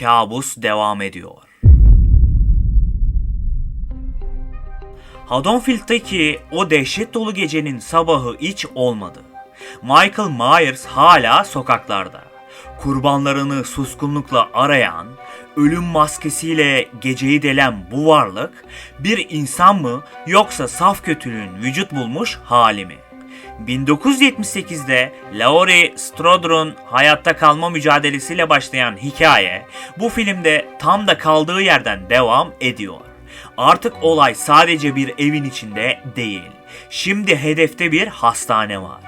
kabus devam ediyor. Haddonfield'daki o dehşet dolu gecenin sabahı hiç olmadı. Michael Myers hala sokaklarda. Kurbanlarını suskunlukla arayan, ölüm maskesiyle geceyi delen bu varlık bir insan mı yoksa saf kötülüğün vücut bulmuş hali mi? 1978'de Laurie Stroder'un hayatta kalma mücadelesiyle başlayan hikaye bu filmde tam da kaldığı yerden devam ediyor. Artık olay sadece bir evin içinde değil. Şimdi hedefte bir hastane var.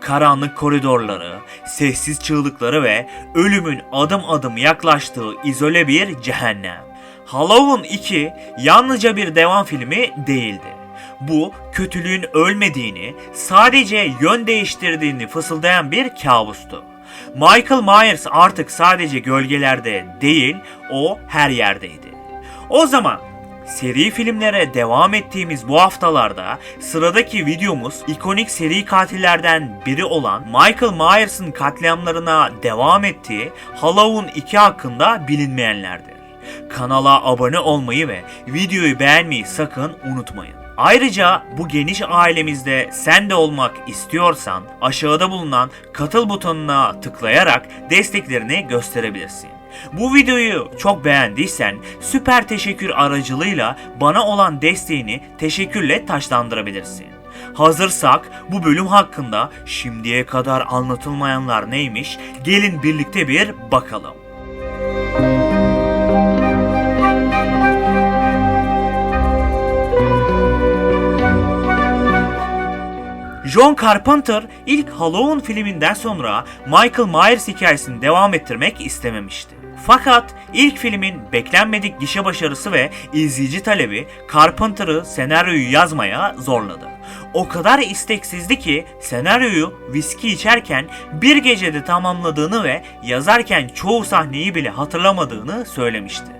Karanlık koridorları, sessiz çığlıkları ve ölümün adım adım yaklaştığı izole bir cehennem. Halloween 2 yalnızca bir devam filmi değildi. Bu kötülüğün ölmediğini, sadece yön değiştirdiğini fısıldayan bir kabustu. Michael Myers artık sadece gölgelerde değil, o her yerdeydi. O zaman Seri filmlere devam ettiğimiz bu haftalarda sıradaki videomuz ikonik seri katillerden biri olan Michael Myers'ın katliamlarına devam ettiği Halloween 2 hakkında bilinmeyenlerdir. Kanala abone olmayı ve videoyu beğenmeyi sakın unutmayın. Ayrıca bu geniş ailemizde sen de olmak istiyorsan aşağıda bulunan katıl butonuna tıklayarak desteklerini gösterebilirsin. Bu videoyu çok beğendiysen süper teşekkür aracılığıyla bana olan desteğini teşekkürle taşlandırabilirsin. Hazırsak bu bölüm hakkında şimdiye kadar anlatılmayanlar neymiş gelin birlikte bir bakalım. John Carpenter ilk Halloween filminden sonra Michael Myers hikayesini devam ettirmek istememişti. Fakat ilk filmin beklenmedik gişe başarısı ve izleyici talebi Carpenter'ı senaryoyu yazmaya zorladı. O kadar isteksizdi ki senaryoyu viski içerken bir gecede tamamladığını ve yazarken çoğu sahneyi bile hatırlamadığını söylemişti.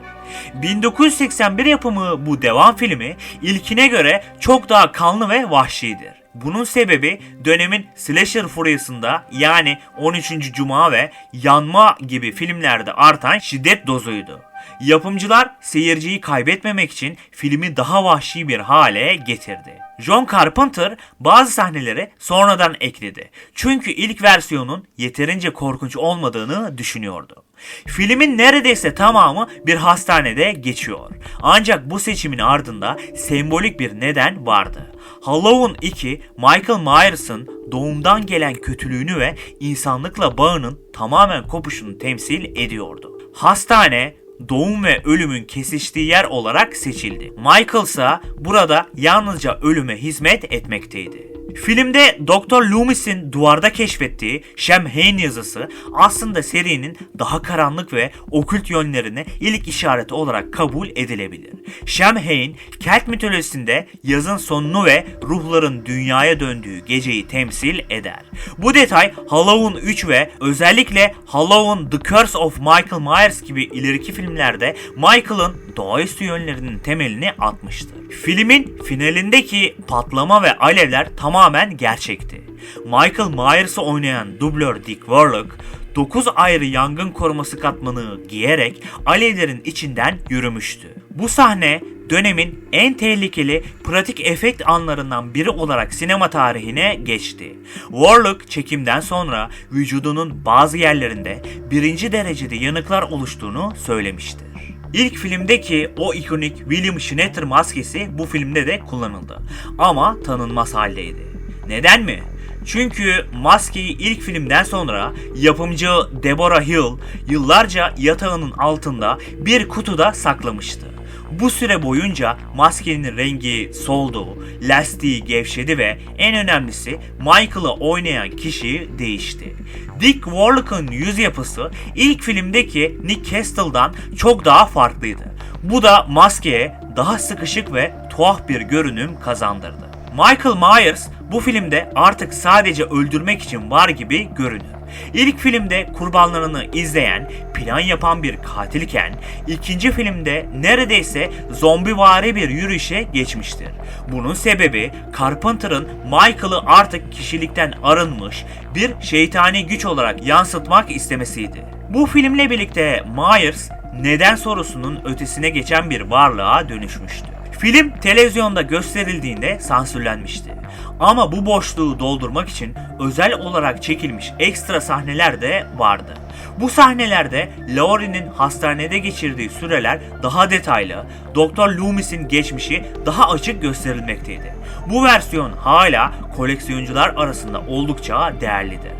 1981 yapımı bu devam filmi ilkine göre çok daha kanlı ve vahşidir. Bunun sebebi dönemin slasher furyasında yani 13. Cuma ve Yanma gibi filmlerde artan şiddet dozuydu. Yapımcılar seyirciyi kaybetmemek için filmi daha vahşi bir hale getirdi. John Carpenter bazı sahneleri sonradan ekledi. Çünkü ilk versiyonun yeterince korkunç olmadığını düşünüyordu. Filmin neredeyse tamamı bir hastanede geçiyor. Ancak bu seçimin ardında sembolik bir neden vardı. Halloween 2, Michael Myers'ın doğumdan gelen kötülüğünü ve insanlıkla bağının tamamen kopuşunu temsil ediyordu. Hastane, doğum ve ölümün kesiştiği yer olarak seçildi. Michael ise burada yalnızca ölüme hizmet etmekteydi. Filmde Dr. Loomis'in duvarda keşfettiği Shemhain yazısı aslında serinin daha karanlık ve okült yönlerine ilk işareti olarak kabul edilebilir. Shemhain, Kelt mitolojisinde yazın sonunu ve ruhların dünyaya döndüğü geceyi temsil eder. Bu detay Halloween 3 ve özellikle Halloween The Curse of Michael Myers gibi ileriki filmlerde Michael'ın doğaüstü yönlerinin temelini atmıştır. Filmin finalindeki patlama ve alevler tamamen gerçekti. Michael Myers'ı oynayan dublör Dick Warlock 9 ayrı yangın koruması katmanı giyerek alevlerin içinden yürümüştü. Bu sahne dönemin en tehlikeli pratik efekt anlarından biri olarak sinema tarihine geçti. Warlock çekimden sonra vücudunun bazı yerlerinde birinci derecede yanıklar oluştuğunu söylemiştir. İlk filmdeki o ikonik William Schneider maskesi bu filmde de kullanıldı. Ama tanınmaz haldeydi. Neden mi? Çünkü maskeyi ilk filmden sonra yapımcı Deborah Hill yıllarca yatağının altında bir kutuda saklamıştı. Bu süre boyunca maskenin rengi soldu, lastiği gevşedi ve en önemlisi Michael'ı oynayan kişi değişti. Dick Warlock'ın yüz yapısı ilk filmdeki Nick Castle'dan çok daha farklıydı. Bu da maskeye daha sıkışık ve tuhaf bir görünüm kazandırdı. Michael Myers bu filmde artık sadece öldürmek için var gibi görünür. İlk filmde kurbanlarını izleyen, plan yapan bir katilken, ikinci filmde neredeyse zombivari bir yürüyüşe geçmiştir. Bunun sebebi Carpenter'ın Michael'ı artık kişilikten arınmış bir şeytani güç olarak yansıtmak istemesiydi. Bu filmle birlikte Myers neden sorusunun ötesine geçen bir varlığa dönüşmüştü. Film televizyonda gösterildiğinde sansürlenmişti. Ama bu boşluğu doldurmak için özel olarak çekilmiş ekstra sahneler de vardı. Bu sahnelerde Laurie'nin hastanede geçirdiği süreler daha detaylı, Doktor Loomis'in geçmişi daha açık gösterilmekteydi. Bu versiyon hala koleksiyoncular arasında oldukça değerlidir.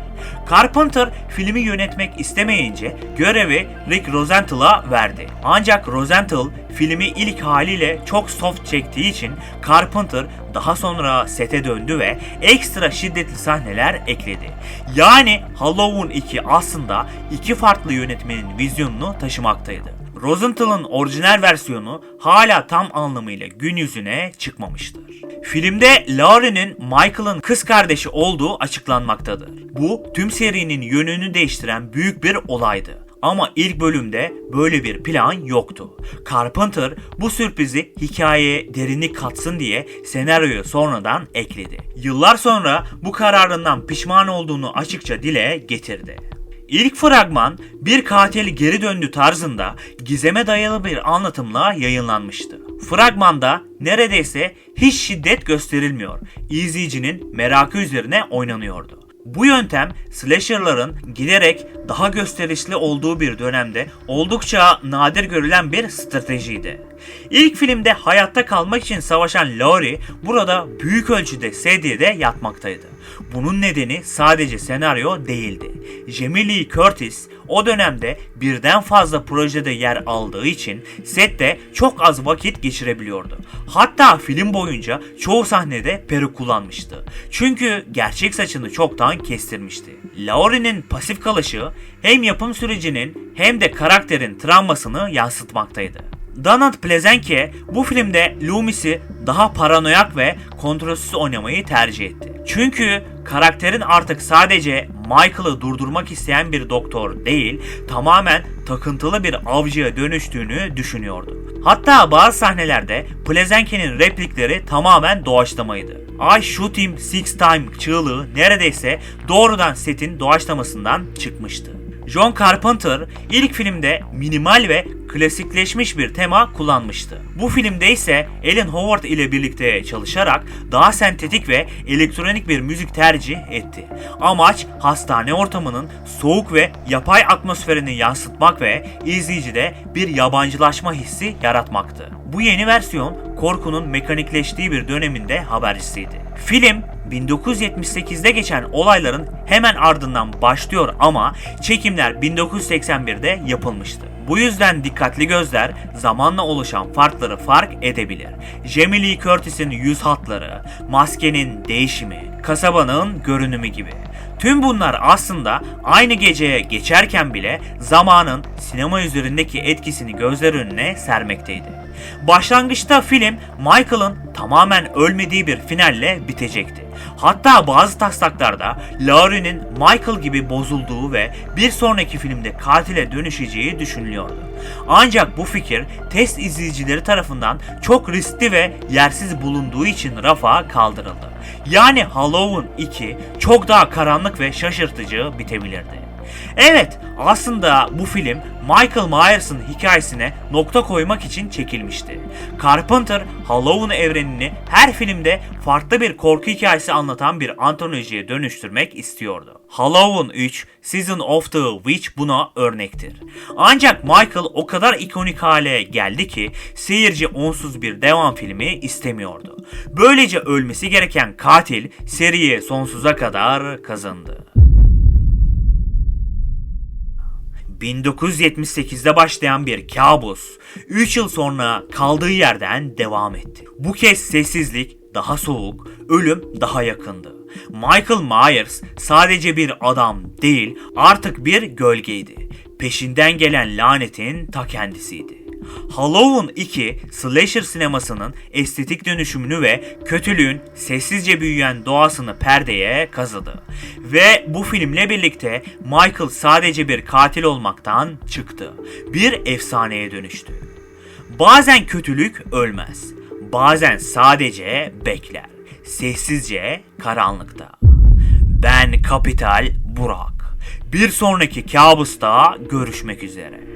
Carpenter filmi yönetmek istemeyince görevi Rick Rosenthal'a verdi. Ancak Rosenthal filmi ilk haliyle çok soft çektiği için Carpenter daha sonra sete döndü ve ekstra şiddetli sahneler ekledi. Yani Halloween 2 aslında iki farklı yönetmenin vizyonunu taşımaktaydı. Rosenthal'ın orijinal versiyonu hala tam anlamıyla gün yüzüne çıkmamıştır. Filmde Laurie'nin Michael'ın kız kardeşi olduğu açıklanmaktadır. Bu tüm serinin yönünü değiştiren büyük bir olaydı. Ama ilk bölümde böyle bir plan yoktu. Carpenter bu sürprizi hikayeye derinlik katsın diye senaryoya sonradan ekledi. Yıllar sonra bu kararından pişman olduğunu açıkça dile getirdi. İlk fragman bir katil geri döndü tarzında gizeme dayalı bir anlatımla yayınlanmıştı. Fragmanda neredeyse hiç şiddet gösterilmiyor. İzleyicinin merakı üzerine oynanıyordu. Bu yöntem slasher'ların giderek daha gösterişli olduğu bir dönemde oldukça nadir görülen bir stratejiydi. İlk filmde hayatta kalmak için savaşan Laurie burada büyük ölçüde sedyede yatmaktaydı. Bunun nedeni sadece senaryo değildi. Jamie Lee Curtis o dönemde birden fazla projede yer aldığı için sette çok az vakit geçirebiliyordu. Hatta film boyunca çoğu sahnede peruk kullanmıştı. Çünkü gerçek saçını çoktan kestirmişti. Laurie'nin pasif kalışı hem yapım sürecinin hem de karakterin travmasını yansıtmaktaydı. Donald Plezenke bu filmde Loomis'i daha paranoyak ve kontrolsüz oynamayı tercih etti. Çünkü karakterin artık sadece Michael'ı durdurmak isteyen bir doktor değil, tamamen takıntılı bir avcıya dönüştüğünü düşünüyordu. Hatta bazı sahnelerde Plezenke'nin replikleri tamamen doğaçlamaydı. I shoot him six time çığlığı neredeyse doğrudan setin doğaçlamasından çıkmıştı. John Carpenter ilk filmde minimal ve klasikleşmiş bir tema kullanmıştı. Bu filmde ise Alan Howard ile birlikte çalışarak daha sentetik ve elektronik bir müzik tercih etti. Amaç hastane ortamının soğuk ve yapay atmosferini yansıtmak ve izleyicide bir yabancılaşma hissi yaratmaktı. Bu yeni versiyon korkunun mekanikleştiği bir döneminde habercisiydi. Film 1978'de geçen olayların hemen ardından başlıyor ama çekimler 1981'de yapılmıştı. Bu yüzden dikkatli gözler zamanla oluşan farkları fark edebilir. Jamie Lee Curtis'in yüz hatları, maskenin değişimi, kasabanın görünümü gibi. Tüm bunlar aslında aynı geceye geçerken bile zamanın sinema üzerindeki etkisini gözler önüne sermekteydi. Başlangıçta film Michael'ın tamamen ölmediği bir finalle bitecekti. Hatta bazı taslaklarda Laurie'nin Michael gibi bozulduğu ve bir sonraki filmde katile dönüşeceği düşünülüyordu. Ancak bu fikir test izleyicileri tarafından çok riskli ve yersiz bulunduğu için rafa kaldırıldı. Yani Halloween 2 çok daha karanlık ve şaşırtıcı bitebilirdi. Evet, aslında bu film Michael Myers'ın hikayesine nokta koymak için çekilmişti. Carpenter, Halloween evrenini her filmde farklı bir korku hikayesi anlatan bir antolojiye dönüştürmek istiyordu. Halloween 3, Season of the Witch buna örnektir. Ancak Michael o kadar ikonik hale geldi ki seyirci onsuz bir devam filmi istemiyordu. Böylece ölmesi gereken katil seriye sonsuza kadar kazandı. 1978'de başlayan bir kabus 3 yıl sonra kaldığı yerden devam etti. Bu kez sessizlik daha soğuk, ölüm daha yakındı. Michael Myers sadece bir adam değil, artık bir gölgeydi. Peşinden gelen lanetin ta kendisiydi. Halloween 2, slasher sinemasının estetik dönüşümünü ve kötülüğün sessizce büyüyen doğasını perdeye kazıdı. Ve bu filmle birlikte Michael sadece bir katil olmaktan çıktı. Bir efsaneye dönüştü. Bazen kötülük ölmez. Bazen sadece bekler. Sessizce karanlıkta. Ben Kapital Burak. Bir sonraki kabusta görüşmek üzere.